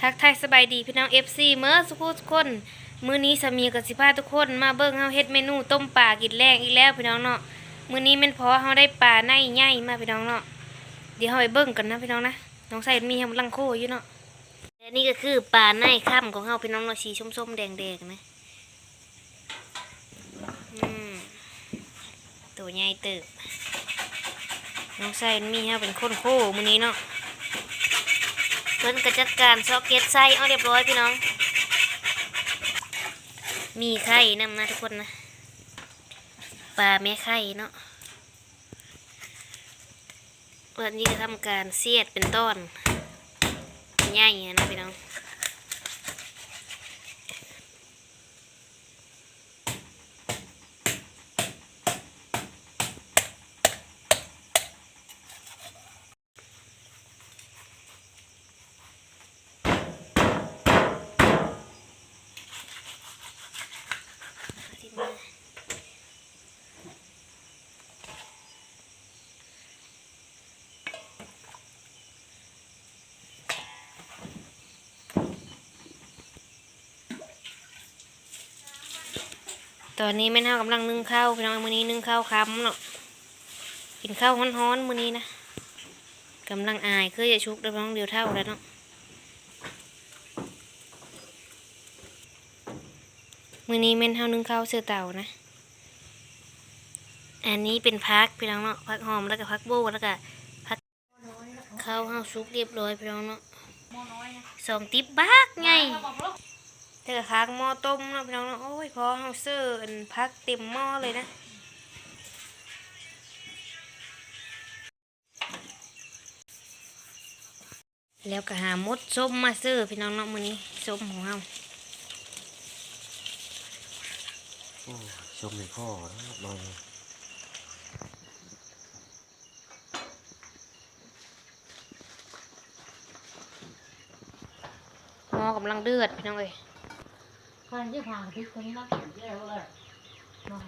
ทักทายสบายดีพี่น้อง FC เมื่อสุขุทุกคนมื้อนี้สามีกับสิพาทุกคนมาเบิ่งเฮาเฮ็ดเมนูต้มปลากินแรงอีกแล้วพี่น้องเนาะมื้อนี้แม่นพอเฮาได้ปลาในใหญ่มาพี่น้องเนาะเดี๋ยวเฮาไปเบิ่งกันนะพี่น้องนะน้องใส่มีกำลังโคอยู่เนาะและนี่ก็คือปลาในค่ำของเฮาพี่น้องเนาะสีส้มๆแดงๆนะอืมตัวใหญ่เติบน้องใส่มีเฮาเป็นคนโคมื้อนี้เนาะ เพิ่นก็จัดการซอกเก็ตไส้เอาเรียบร้อยพี่น้อง มีไข่นำนะทุกคนนะปลาแม่ไข่เนาะวันนี้ก็ทำการเสียดเป็นต้นใหญ่ๆนะพี่น้อง ตอนนี้แม่เท่ากำลังนึ่งข้าวพี่น้องมื้อนี้นึ่งข้าวค้ำเนาะกินข้าวฮ้อนๆมื้อนี้นะกำลังอายคือจะชุกเดี๋ยวน้องเดียวเท่าแล้วเนาะมื้อนี้แม่นเท่านึ่งข้าวเสือเต่านะ อันนี้เป็นพักพี่น้องเนาะพักหอมแล้วก็พักโบแล้วก็พักข้าวเฮาซุกเรียบร้อยพี่น้องเนาะสองติ๊บบักไง แต่ก็ค้างหม้อต้มเนาะพี่น้องเนาะโอ้ยพอเฮาเสิร์ฟอันพักเต็มหม้อเลยนะแล้วก็หามดส้มมาเสิร์ฟพี่น้องเนาะมื้อนี้ส้มของเฮาโอ้ชมในข้อนะลองหม้อกำลังเดือดพี่น้องเอ้ย คนที่ผ่านพริกคนนี้ก็แย่เลยมา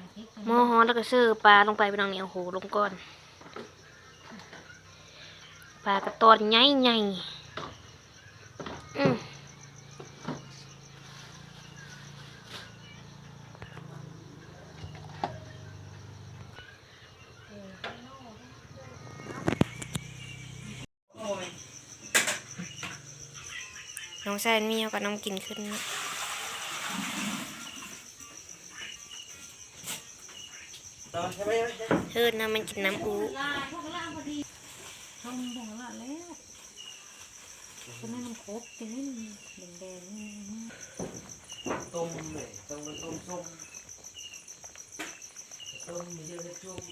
หม้อฮ้อนแล้วก็เสิร์ฟปลาลงไปพี่น้องเนี่โอ้โหลงก่อนปลากระตอนใหญ่ใหญ่น้องแซนมีเอากับน้องกินขึ้นนะ เฮิร์นะมันกินน้ำอูลายพวกล่างพอดีทำบ่งละแล้วคนนั้นมันครบจริงนี่แดงๆนี่ต้มเลยต้องไปต้มส้มต้มมีเยอะเลยจุ่ม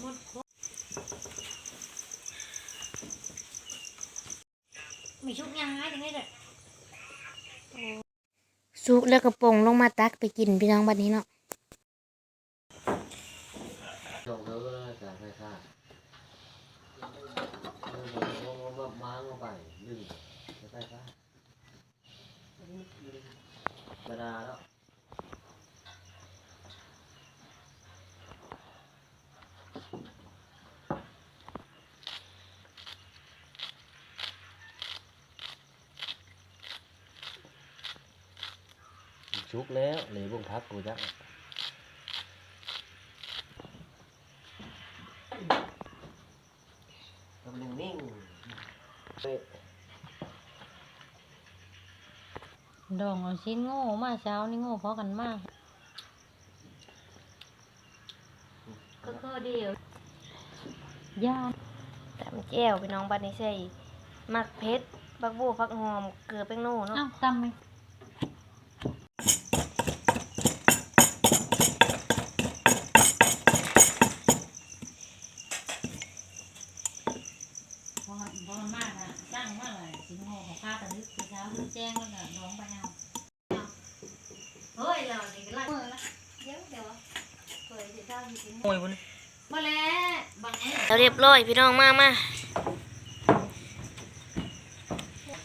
หมดครบมีชุบยาให้ตรงนี้เลย ซุกแล้วกระปงลงมาตักไปกินพี่น้องบัดนี้เนาะลงเด้อจากไฟฟ้าลงมาม้าไปดึงไฟฟ้าธรรมดาแล้ว ชุกแล้วเหลวบงพักกูจักทำนิ่งๆเป๊ะดองเอาชิ้นโง่มาเช้านี่โง่เพราะกันมากก็ก็เดียวย่านตำแก้วพี่น้องบัดนี้ใส่มักเพชรบักบูฟักหอม เกลือแป้งโน่เนาะอ้าวตำไหม พอพอมากอะจ้างว่าอะไรชิ้นโง่ของข้าตะลึกเช้าแจ้งว่าจะน้องไปเอาเฮ้ยเราเด็กละเมื่อละเดี๋ยวเดี๋ยวเปิดเช้าที่ชิ้นโอ้ยวันมาแล้วบางแล้วเรียบร้อยพี่น้องมามา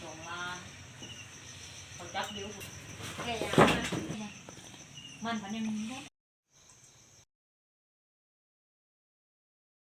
สองล้านเขาจับเดียวแกยามันพันยัง